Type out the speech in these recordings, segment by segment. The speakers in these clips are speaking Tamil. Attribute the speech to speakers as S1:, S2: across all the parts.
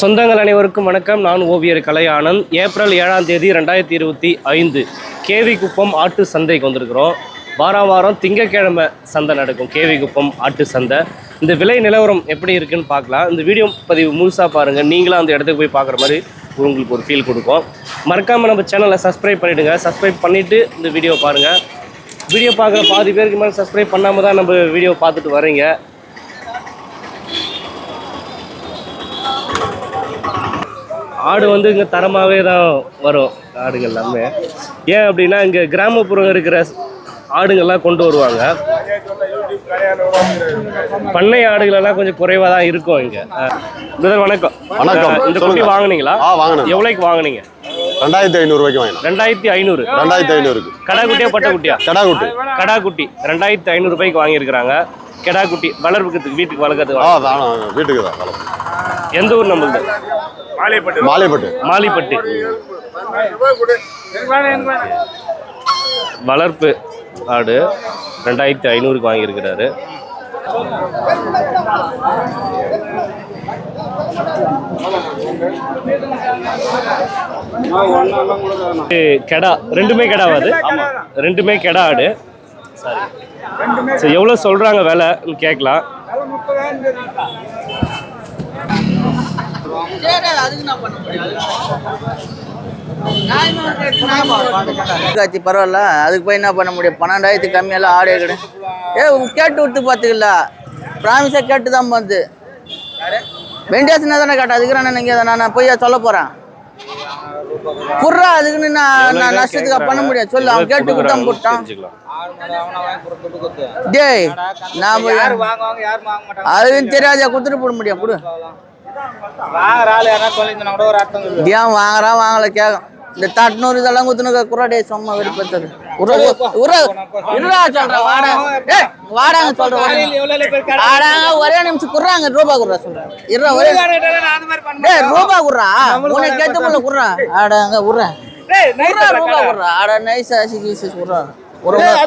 S1: சொந்தங்கள் அனைவருக்கும் வணக்கம். நான் ஓவியர் கலையானந்த் ஏப்ரல் ஏழாம் தேதி ரெண்டாயிரத்தி இருபத்தி ஐந்து கேவி குப்பம் ஆட்டு சந்தைக்கு வந்திருக்கிறோம். வாரம் வாரம் திங்கக்கிழமை சந்தை நடக்கும். கேவி குப்பம் ஆட்டு சந்தை. இந்த விலை நிலவரம் எப்படி இருக்குன்னு பார்க்கலாம். இந்த வீடியோ பதிவு முழுசாக பாருங்கள் நீங்களும் அந்த இடத்துக்கு போய் பார்க்குற மாதிரி உங்களுக்கு ஒரு ஃபீல் கொடுக்கும். மறக்காமல் நம்ம சேனலை சப்ஸ்கிரைப் பண்ணிவிடுங்க சப்ஸ்கிரைப் பண்ணிவிட்டு இந்த வீடியோ பாருங்கள் வீடியோ பார்க்குற பாதி பேருக்கு மேலே சப்ஸ்கிரைப் பண்ணாமல் தான் நம்ம வீடியோ பார்த்துட்டு வரீங்க ஆடு வந்து இங்கே தரமாகவே தான் வரும் ஆடுகள் எல்லாமே. ஏன் அப்படின்னா இங்கே கிராமப்புறம் இருக்கிற ஆடுங்கள்லாம் கொண்டு வருவாங்க. பண்ணை ஆடுகள் எல்லாம் கொஞ்சம் குறைவாக தான் இருக்கும் இங்கே. பிரதர் வணக்கம்.
S2: வணக்கம்.
S1: இந்த குட்டி. வாங்குனீங்களா? எவ்வளோக்கு வாங்குனீங்க?
S2: ரெண்டாயிரத்தி ஐநூறுரூவாய்க்கு வாங்கினேன்.
S1: ரெண்டாயிரத்தி ஐநூறு.
S2: ரெண்டாயிரத்தி ஐநூறுக்கு.
S1: கடா குட்டியா பட்டை குட்டியா
S2: கடா குட்டி
S1: கடா குட்டி ரெண்டாயிரத்தி ஐநூறு ரூபாய்க்கு வாங்கியிருக்கிறாங்க. கெடா குட்டி வளர்ப்புக்கு வீட்டுக்கு வளர்க்கறதுக்கு
S2: ஆ வீட்டுக்கு தான் வளர்ப்பு.
S1: எந்த ஊர் நம்மளுது?
S2: மாலைப்பட்டு.
S1: மாலிப்பட்டு. வளர்ப்பு ஆடு ரெண்டாயிரத்தி ஐநூறுக்கு வாங்கியிருக்கிறாரு. கெடா ரெண்டுமே கெடாவா அது. ரெண்டுமே கெடா ஆடு. சரி எவ்வளோ சொல்கிறாங்க விலைன்னு கேட்கலாம்.
S3: காட்சி பரவாயில்ல அதுக்கு போய் என்ன பண்ண முடியும்? பன்னெண்டாயிரத்துக்கு கம்மியெல்லாம் ஆடே கிடையாது ஏ கேட்டு விட்டு பார்த்துக்கல. ப்ராமிஸாக கேட்டு தான் வந்து வெண்டியாசனா தானே கேட்டேன் அதுக்கு நான் நீங்கள் நான் போய் சொல்ல போகிறேன் குர்ரா அதுக்குன்னு நான் நான் நஷ்டத்துக்கு பண்ண முடியாது. சொல்லு அவன் கேட்டு தான் போட்டான். டேய் நான் போய் அதுன்னு தெரியாதே? கொடுத்துட்டு போட முடியும் கொடு. ஏன் வாங்குறான் வாங்கல கேட்கும் இந்த தட்னூறு இதெல்லாம் குத்துனுக்க குறாடே சும்மா ஏய் வாடாங்க சொல்றேன் வாடாங்க ஒரே நிமிஷம் குறாங்க ரூபா குறா சொல்றேன் இருடா ஒரே ரூபா குறா உனக்கு கேட்ட முள்ள குறா ஆடாங்க உர ரூபா குறா ஆடா நைஸ் ஆசி கீசி ஒரே நிமிஷம்.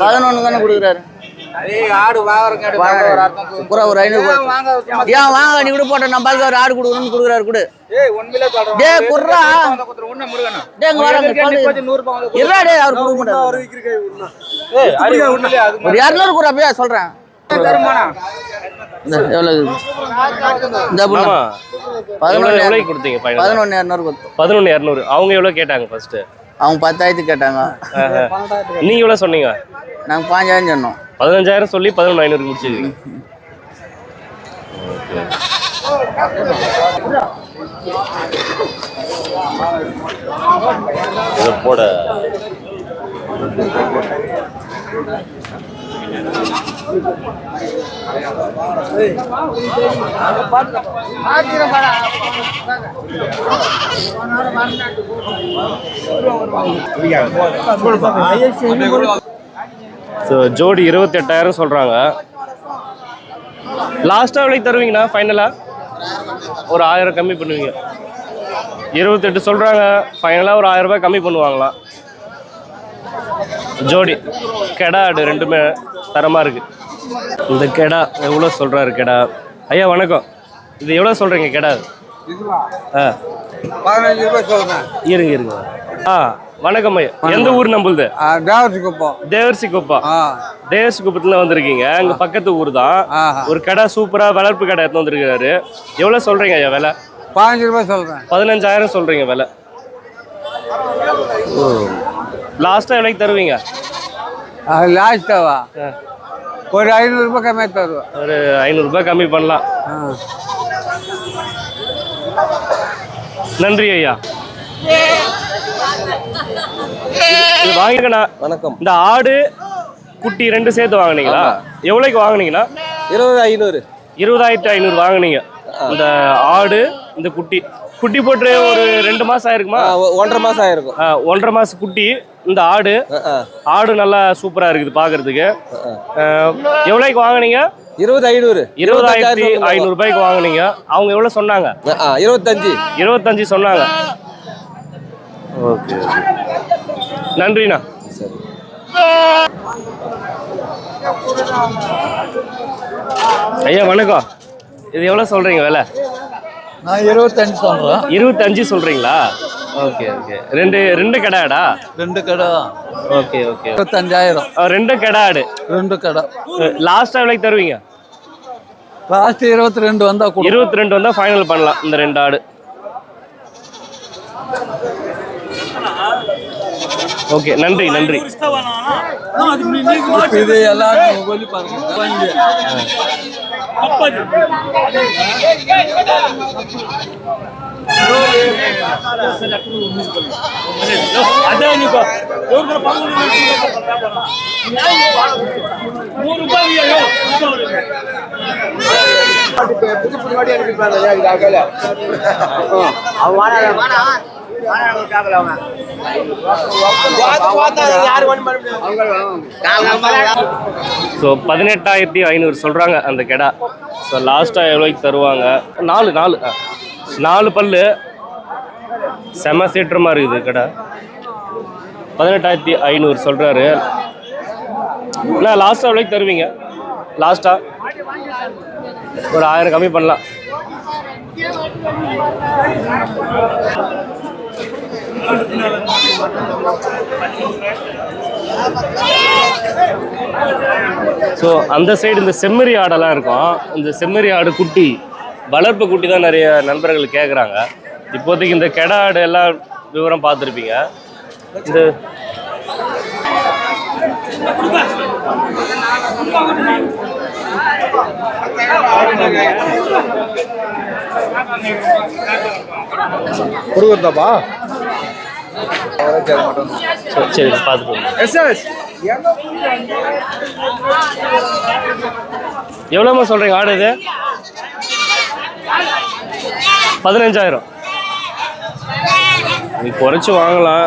S3: பதினொன்று தானே கொடுக்குறாரு. குறா ஒரு ஐநூறு. ஏன் வாங்க நீ கூட போட்ட நம்மளுக்கு ஒரு ஆடு கொடுக்கணும்னு கொடுக்குறாரு கொடு. டேய் குர்ரா டேய் இங்க வராங்க இருடா டேய் அவர் கொடுக்க மாட்டாரு. ஒரு இரநூறு குறா சொல்றேன். எவ்வளவு பதினொன்று இரநூறு. கொடுத்தோம்.
S1: பதினொன்று இரநூறு. அவங்க எவ்வளோ கேட்டாங்க ஃபர்ஸ்ட்
S3: அவங்க பத்தாயிரத்துக்கு கேட்டாங்க.
S1: நீங்க எவ்வளோ சொன்னீங்க?
S3: நாங்கள் பாஞ்சாயிரம் சொன்னோம்.
S1: பதினஞ்சாயிரம் சொல்லி பதினொன்று ஐநூறு முடிச்சிருக்கீங்க
S2: இதை போட.
S1: ஸோ ஜோடி இருபத்தெட்டாயிரம் சொல்கிறாங்க லாஸ்ட்டாக எவ்வளோக்கு தருவீங்கண்ணா ஃபைனலாக ஒரு ஆயிரம் கம்மி பண்ணுவீங்க. இருபத்தெட்டு சொல்கிறாங்க ஃபைனலாக ஒரு ஆயிரம் ரூபாய் கம்மி பண்ணுவாங்களாம் ஜோடி கெடா ஆடு ரெண்டுமே தரமாக இருக்குது இந்த கெடா எவ்வளோ சொல்கிறாரு கெடா? ஐயா வணக்கம். இது எவ்வளோ சொல்கிறீங்க கெடா? ஆ. இருங்க இருங்க. வணக்கம் ஐயா. எந்த ஊர் நம்மளுது
S4: டிராவல்ஸ் குப்பம்
S1: தேவர்சி குப்பம் தேவர்சி குப்பத்துல வந்திருக்கீங்க அங்க பக்கத்து ஊர் தான். ஒரு கடை சூப்பரா வளர்ப்பு கடை எடுத்து வந்திருக்காரு எவ்வளவு சொல்றீங்க ஐயா விலை?
S4: பதினஞ்சு ரூபாய் சொல்றேன்.
S1: பதினஞ்சாயிரம் சொல்றீங்க விலை. லாஸ்டா எவ்வளோக்கு தருவீங்க?
S4: அது லாஸ்ட்டாவா ஒரு ஐநூறு ரூபாய் கம்மியாக தருவேன்.
S1: ஒரு ஐநூறுரூபா கம்மி பண்ணலாம். நன்றி ஐயா. இது வாங்கிக்கண்ணா
S5: வணக்கம்.
S1: இந்த ஆடு குட்டி ரெண்டு சேர்த்து வாங்குனீங்களா? எவ்வளோக்கு வாங்குனீங்கண்ணா
S5: இருபது ஐநூறு.
S1: இருபதாயிரத்தி ஐநூறு வாங்குனீங்க. இந்த ஆடு இந்த குட்டி. குட்டி போட்டு ஒரு ரெண்டு மாசம் ஆயிருக்குமா?
S5: ஒன்றரை மாசம் ஆயிருக்கும்.
S1: ஒன்றரை மாசம் குட்டி இந்த ஆடு. ஆடு நல்லா சூப்பரா இருக்குது பாக்குறதுக்கு. எவ்வளோக்கு வாங்குனீங்க?
S5: இருபது ஐநூறு.
S1: இருபதாயிரத்தி ஐநூறு. ரூபாய்க்கு வாங்குனீங்க. அவங்க எவ்வளவு சொன்னாங்க?
S5: இருபத்தஞ்சு.
S1: இருபத்தஞ்சு சொன்னாங்க. ஓகே நன்றிண்ணா.
S5: சரி.
S1: ஐயா வணக்கம். இது எவ்வளோ சொல்றீங்க விலை?
S4: நான் இருபத்தஞ்சு சொல்கிறேன்
S1: இருபத்தஞ்சு சொல்றீங்களா ஓகே ஓகே. ரெண்டு ரெண்டு கடாடா?
S4: ரெண்டு கடை
S1: ஓகே ஓகே.
S4: இருபத்தஞ்சாயிரம்.
S1: ரெண்டு கடாடு.
S4: ரெண்டு கடை.
S1: லாஸ்ட் எவ்வளோக்கு தருவீங்க?
S4: லாஸ்ட் இருபத்தி ரெண்டு வந்தால் கொடு
S1: இருபத்தி ரெண்டு வந்தால் ஃபைனல் பண்ணலாம் இந்த ரெண்டு ஆடு. ஓகே நன்றி நன்றி.
S4: இது எல்லாம் ஒலி பாருங்க.
S1: ஸோ பதினெட்டாயிரத்தி ஐநூறு சொல்கிறாங்க அந்த கெடா. ஸோ லாஸ்ட்டாக எவ்வளோக்கு தருவாங்க? நாலு நாலு நாலு பல்லு செம சீற்றமாக இருக்குது கடை. பதினெட்டாயிரத்தி ஐநூறு சொல்கிறாரு அண்ணா லாஸ்ட்டாக எவ்வளோக்கு தருவீங்க? லாஸ்ட்டாக ஒரு ஆயிரம் கம்மி பண்ணலாம். ஸோ அந்த சைடு இந்த செம்மறி ஆடெல்லாம் இருக்கும். இந்த செம்மறி ஆடு குட்டி வளர்ப்பு குட்டி தான் நிறைய நண்பர்கள் கேட்குறாங்க இப்போதைக்கு இந்த கெடா ஆடு எல்லாம் விவரம் பார்த்துருப்பீங்க. இந்த
S5: கொடுக்குறதாப்பா?
S1: சரி, சரி பார்த்துட்டு எவ்வளோமா சொல்கிறீங்க ஆடு இது? பதினஞ்சாயிரம். நீ குறைச்சி வாங்கலாம்.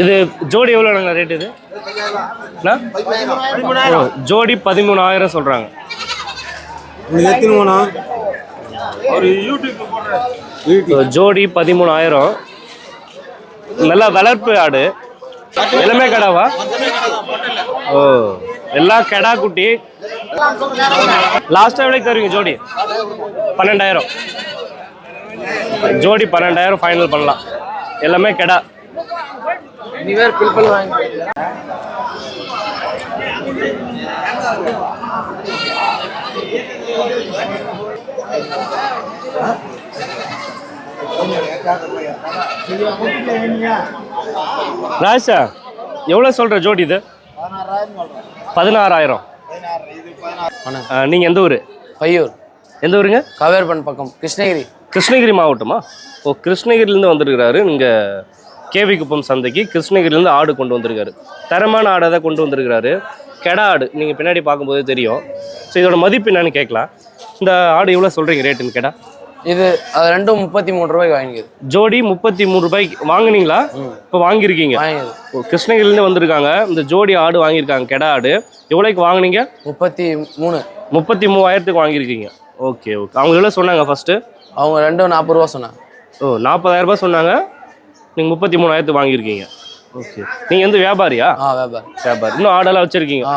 S1: இது ஜோடி எவ்வளோங்க ரேட் இது? ஜோடி பதிமூணாயிரம் சொல்கிறாங்க ஜோடி பதிமூணாயிரம். நல்லா வளர்ப்பு ஆடு. எல்லாமே கடாவா? ஓ. எல்லாம் கெடா குட்டி. லாஸ்ட்டாக எவ்வளோக்கு தருவீங்க ஜோடி? பன்னெண்டாயிரம். ஜோடி பன்னெண்டாயிரம் ஃபைனல் பண்ணலாம். எல்லாமே கெடா. ராஜா எவ்வளோ சொல்கிற ஜோடி இது? பதினாறாயிரம். ஆ, நீங்க எந்த ஊர்?
S6: பையூர்.
S1: எந்த ஊருங்க?
S6: கவேர்பன் பக்கம் கிருஷ்ணகிரி.
S1: கிருஷ்ணகிரி மாவட்டமா? ஓ கிருஷ்ணகிரிலேருந்து வந்திருக்கிறாரு. இங்கே கேவி குப்பம் சந்தைக்கு கிருஷ்ணகிரிலேருந்து ஆடு கொண்டு வந்திருக்காரு. தரமான ஆடை தான் கொண்டு வந்திருக்கிறாரு. கெடா ஆடு நீங்கள் பின்னாடி பார்க்கும்போது தெரியும். ஸோ இதோட மதிப்பு என்னன்னு கேட்கலாம். இந்த ஆடு எவ்வளோ சொல்கிறீங்க ரேட்டுன்னு கேட்டா
S6: இது அது ரெண்டும் முப்பத்தி மூணு ரூபாய்க்கு வாங்கிக்குது.
S1: ஜோடி முப்பத்தி மூணு ரூபாய்க்கு வாங்குனீங்களா? இப்போ வாங்கியிருக்கீங்க. கிருஷ்ணகிரிலேருந்து வந்திருக்காங்க. இந்த ஜோடி ஆடு வாங்கியிருக்காங்க கெடா ஆடு. எவ்வளோக்கு வாங்குனீங்க?
S6: முப்பத்தி மூணு
S1: முப்பத்தி மூவாயிரத்துக்கு வாங்கியிருக்கீங்க. Okay okay. அவங்க எவ்வளோ சொன்னாங்க ஃபஸ்ட்டு
S6: அவங்க ரெண்டும் நாற்பது ரூபா சொன்னாங்க.
S1: ஓ நாற்பதாயிரம் ரூபாய் சொன்னாங்க. நீங்கள் முப்பத்தி மூணாயிரத்துக்கு வாங்கியிருக்கீங்க. ஓகே. நீங்கள் வந்து வியாபாரியா?
S6: ஆ வியாபாரம்
S1: வியாபாரி. இன்னும் ஆடெல்லாம் வச்சுருக்கீங்க.
S6: ஆ.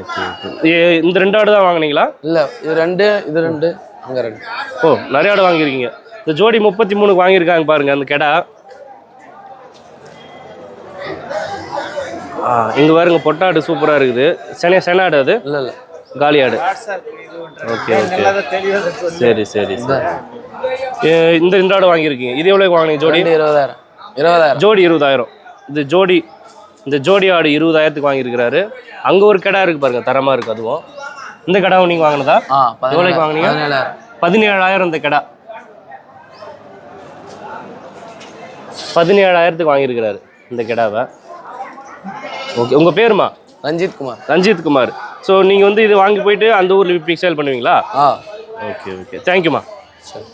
S1: Okay okay. இந்த ரெண்டு ஆடு தான் வாங்குனீங்களா?
S6: இல்லை இது ரெண்டு இது ரெண்டு. அங்கே ரெண்டு.
S1: ஓ நிறைய ஆடு வாங்கியிருக்கீங்க. இந்த ஜோடி முப்பத்தி மூணுக்கு வாங்கியிருக்காங்க பாருங்க அந்த கெடா. ஆ இங்கே பாருங்க பொட்டாடு சூப்பராக இருக்குது. சென செனாடு அது?
S6: இல்லை இல்லை.
S1: காலி ஆடு. Okay okay. சரி சரி இந்த. இந்த ஆடு வாங்கியிருக்கீங்க. இது எவ்வளோக்கு வாங்கினீங்க ஜோடி?
S6: இருபதாயிரம். இருபதாயிரம்.
S1: ஜோடி இருபதாயிரம். இது ஜோடி இந்த ஜோடி ஆடு இருபதாயிரத்துக்கு வாங்கியிருக்கிறாரு. அங்கே ஒரு கடை இருக்கு பாருங்க தரமாக இருக்கு அதுவும். இந்த கடாவும் நீங்கள் வாங்கினதா? எவ்வளோக்கு வாங்குனீங்க?
S6: பதினேழாயிரம்.
S1: இந்த கடை. பதினேழாயிரத்துக்கு வாங்கியிருக்கிறாரு இந்த கிடாவை. ஓகே உங்கள் பேருமா?
S6: ரஞ்சித் குமார்.
S1: ரஞ்சித் குமார். ஸோ நீங்கள் வந்து இது வாங்கி போயிட்டு அந்த ஊரில் விற்பி சேல் பண்ணுவீங்களா?
S6: ஆ.
S1: Okay okay. தேங்க்யூம்மா
S6: சரி.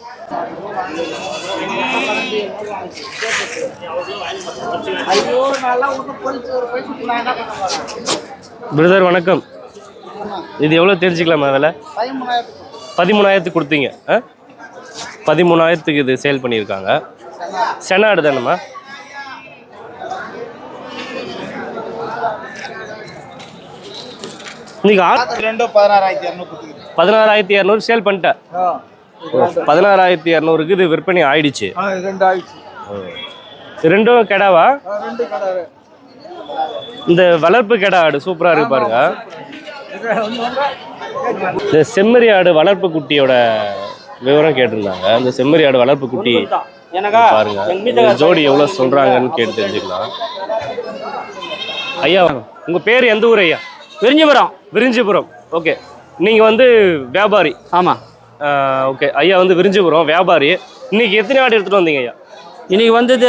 S1: பிரதர் வணக்கம். இது எவ்வளோ தெரிஞ்சுக்கலாமா விலை பதிமூணாயிரத்துக்கு கொடுத்தீங்க. ஆ? பதிமூணாயிரத்துக்கு இது சேல் பண்ணியிருக்காங்க. செனாடு தானேம்மா? இன்னைக்கு ஆ
S5: ரெண்டு பதினாறாயிரத்தி இரநூறு
S1: பதினாறாயிரத்தி இரநூறு சேல் பண்ணிட்டேன். பதினாறாயிரத்தி இரநூறுக்கு இது விற்பனை ஆயிடுச்சு. ரெண்டும் கெடாவா? இந்த வளர்ப்பு கெடா ஆடு சூப்பராக இருக்கு பாருங்க. இந்த செம்மறி ஆடு வளர்ப்பு குட்டியோட விவரம் கேட்டிருந்தாங்க. இந்த செம்மறி ஆடு வளர்ப்பு குட்டி பாருங்க. ஜோடி எவ்வளோ சொல்றாங்கன்னு கேட்டு தெரிஞ்சுக்கலாம். ஐயா உங்க பேர் எந்த ஊர் ஐயா?
S7: விரிஞ்சிபுரம்.
S1: விரிஞ்சிபுரம். ஓகே. நீங்க வந்து வியாபாரி.
S7: ஆமாம்
S1: ஓகே. ஐயா வந்து விரிஞ்சிபுரம் வியாபாரி. இன்னைக்கு எத்தனை ஆடு எடுத்துட்டு வந்தீங்க ஐயா?
S7: இன்னைக்கு வந்தது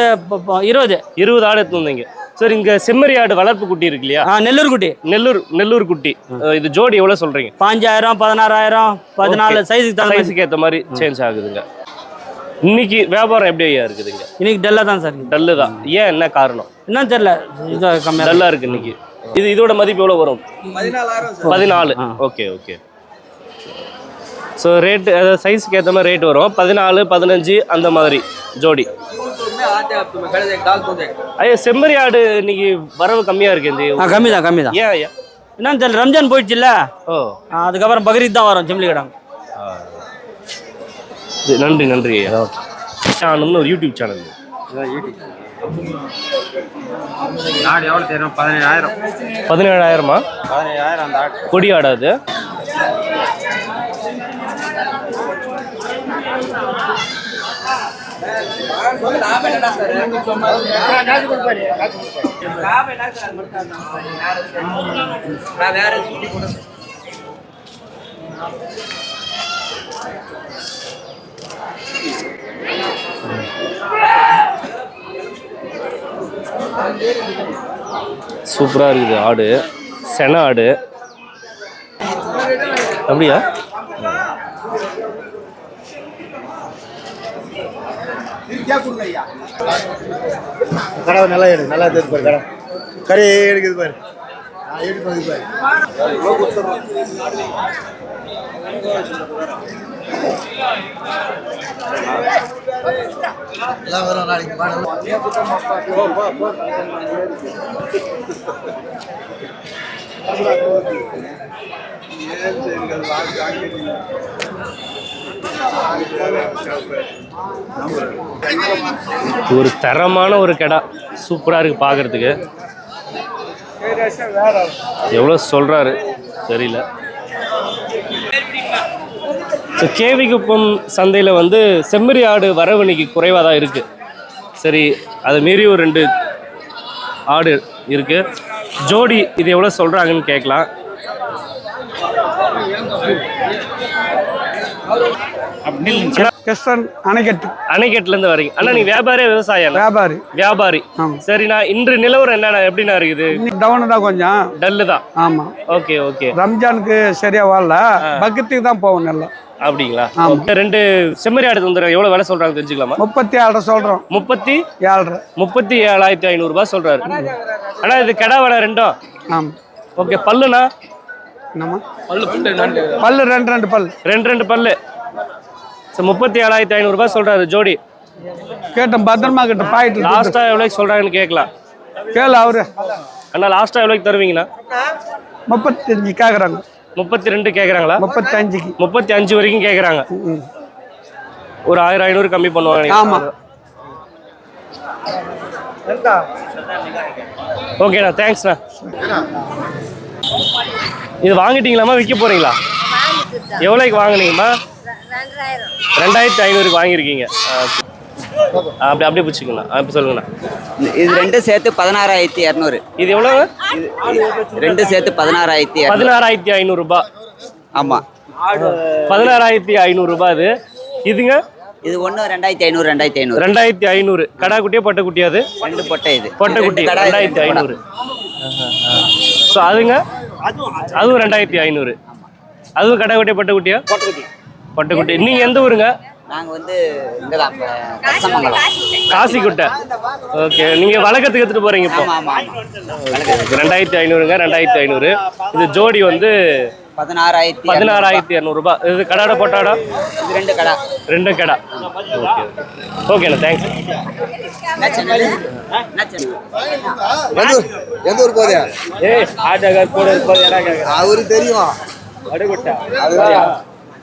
S7: இருபது.
S1: இருபது ஆடு எடுத்துட்டு வந்தீங்க. சார் இங்க செம்மறி ஆடு வளர்ப்பு குட்டி இருக்கு இல்லையா?
S7: நெல்லூர் குட்டி.
S1: நெல்லூர் நெல்லூர் குட்டி. இது ஜோடி எவ்வளோ சொல்றீங்க?
S7: பாஞ்சாயிரம் பதினாறாயிரம் பதினாலு சைஸுக்கு.
S1: சைஸுக்கு ஏற்ற மாதிரி. சேஞ்ச் ஆகுதுங்க. இன்னைக்கு வியாபாரம் எப்படி ஐயா இருக்குதுங்க
S7: இன்னைக்கு டெல்லாக தான் சார்.
S1: டல்லு தான். ஏன் என்ன காரணம்?
S7: என்னன்னு தெரியல.
S1: டல்லா இருக்கு இன்னைக்கு. இது இதோட மதிப்பு எவ்வளோ வரும்? பதினாலு. ஓகே ஓகே ஸோ ரேட்டு சைஸ்க்கு ஏற்ற மாதிரி ரேட் வரும். பதினாலு பதினஞ்சு அந்த மாதிரி ஜோடி. ஐயா செம்மறி ஆடு இன்னைக்கு வரவு கம்மியா இருக்கு இந்த
S7: கம்மி தான் கம்மி தான்
S1: ஏன் ஐயா?
S7: என்னன்னு தெரியல ரம்ஜான் போயிடுச்சுல்ல?
S1: ஓ.
S7: அதுக்கப்புறம் பக்ரீத் தான் வரும் செம்மலி கடாங்க.
S1: நன்றி நன்றி ஐயா. சேனல்னு ஒரு யூடியூப் சேனல்
S5: ஆடு எவ்வளோ தெரியும் பதினேழாயிரம்.
S1: பதினேழாயிரமா?
S5: பதினேழாயிரம் அந்த ஆடு.
S1: கொடி ஆடாது சூப்பராக இருக்குது ஆடு சென ஆடு. அப்படியா?
S5: கடை நல்லா எடு நல்லா தெரிஞ்சு பாரு கடை. கறி எடுக்குது பாரு. ஆ, எடுக்குது பாரு. எல்லாம் வரும் நாளைக்கு
S1: ஒரு தரமான ஒரு கடை. சூப்பராக இருக்குது பார்க்குறதுக்கு எவ்வளோ சொல்கிறாரு தெரியல. ஸோ கேவிக்குப்பம் சந்தையில் வந்து செம்மறி ஆடு வரவு இன்னைக்கு குறைவாக தான் இருக்குது சரி அதை மீறி ஒரு ரெண்டு ஆடு இருக்குது ஜோடி இது எவ்வளோ சொல்கிறாங்கன்னு கேட்கலாம்.
S4: கிருஷ்ணன் அணைக்கட்டு.
S1: அணைக்கட்டுலேருந்து வரீங்க. அண்ணா நீ வியாபாரியா விவசாயம்
S4: வியாபாரி.
S1: வியாபாரி. சரிண்ணா இன்று நிலவரம் என்னண்ணா? எப்படிண்ணா இருக்குது?
S4: இன்னைக்கு டவுன் தான் கொஞ்சம்.
S1: டல்லு தான்?
S4: ஆமா.
S1: Okay okay.
S4: ரம்ஜானுக்கு சரியா வாழல பக்கத்துக்கு தான் போவோம் நல்லா.
S1: அப்படிங்களா. ரெண்டு செம்மறி ஆடு வந்துடுறேன் எவ்வளோ விலை சொல்கிறாங்க தெரிஞ்சுக்கலாமா?
S4: முப்பத்தி ஏழரை சொல்றோம்.
S1: முப்பத்தி
S4: ஏழரை.
S1: முப்பத்தி ஏழாயிரத்தி ஐநூறுரூபா சொல்கிறாரு அண்ணா இது கடா வேலை ரெண்டும்?
S4: ஆமா.
S1: ஓகே பல்லுண்ணா?
S4: என்னம்மா? பல்லு ரெண்டு ரெண்டு பல்லு.
S1: ரெண்டு ரெண்டு பல்லு. ஸோ முப்பத்தி ஏழாயிரத்தி ஐநூறுரூபா சொல்கிறாரு ஜோடி.
S4: கேட்டேன் பத்திரமா கிட்ட பாயிட்டு
S1: லாஸ்ட்டாக எவ்வளோக்கு சொல்கிறாங்கன்னு கேட்கலாம்.
S4: கேளு அவரு.
S1: அண்ணா லாஸ்ட்டாக எவ்வளோக்கு தருவீங்கண்ணா
S4: முப்பத்தஞ்சு கேக்குறாங்க.
S1: முப்பத்தி ரெண்டு கேட்குறாங்களா
S4: முப்பத்தஞ்சுக்கு.
S1: முப்பத்தி அஞ்சு வரைக்கும் கேட்குறாங்க. ஒரு ஆயிரம் ஐநூறு கம்மி பண்ணுவாங்க
S4: ஆமா.
S1: ஓகேண்ணா தேங்க்ஸ்ண்ணா இது வாங்கிட்டீங்களாம்மா விற்க போறீங்களா? எவ்வளோக்கு வாங்குனீங்கம்மா? ரெண்டாயிரத்தி ஐநூறுக்கு வாங்கியிருக்கீங்க. அப்படி அப்படியே பிடிச்சிக்கண்ணா இப்போ சொல்லுங்கண்ணா.
S8: இது ரெண்டும் சேர்த்து பதினாறாயிரத்தி இரநூறு.
S1: இது எவ்வளோங்க
S8: ரெண்டும் சேர்த்து பதினாறாயிரத்தி
S1: பதினாறாயிரத்தி ஐநூறுரூபா
S8: ஆமாம்
S1: பதினாறாயிரத்தி ஐநூறுரூபா இது இதுங்க?
S8: இது ஒன்று ரெண்டாயிரத்தி ஐநூறு ரெண்டாயிரத்தி ஐநூறு.
S1: ரெண்டாயிரத்தி ஐநூறு. கடா குட்டியா பொட்டை குட்டியா அது?
S8: ரெண்டு பொட்டை இது.
S1: பொட்டை குட்டி. ரெண்டாயிரத்தி
S8: ரெண்டு
S1: ஐநூறு. ஸோ அதுங்க? அதுவும் ரெண்டாயிரத்தி ஐநூறு. அதுவும் கடா குட்டியா பொட்டை குட்டியா? பொட்டை குட்டி. நீங்கள் எந்த ஊருங்க?
S8: நாங்கள் வந்து இங்கே தான் கசமங்கலம்
S1: காசிக்குட்டை. ஓகே. நீங்கள் வழக்கத்துக்கு எடுத்துகிட்டு போகிறீங்க இப்போ. ரெண்டாயிரத்தி ஐநூறுங்க ரெண்டாயிரத்தி ஐநூறு. இது ஜோடி வந்து
S8: பதினாறாயிரத்தி
S1: பதினாறாயிரத்தி இரநூறுபா இது கடாட போட்டாடா?
S8: இது ரெண்டு கடை.
S1: ரெண்டு கடா. ஓகே. ஓகேண்ணா தேங்க்ஸ்
S9: எந்த ஊர் போதே?
S1: ஏய் ஆட்டோக்கார கூட இருப்பது
S9: அவருக்கு தெரியும்.
S1: அடுகுட்டா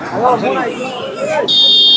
S10: I love what I do.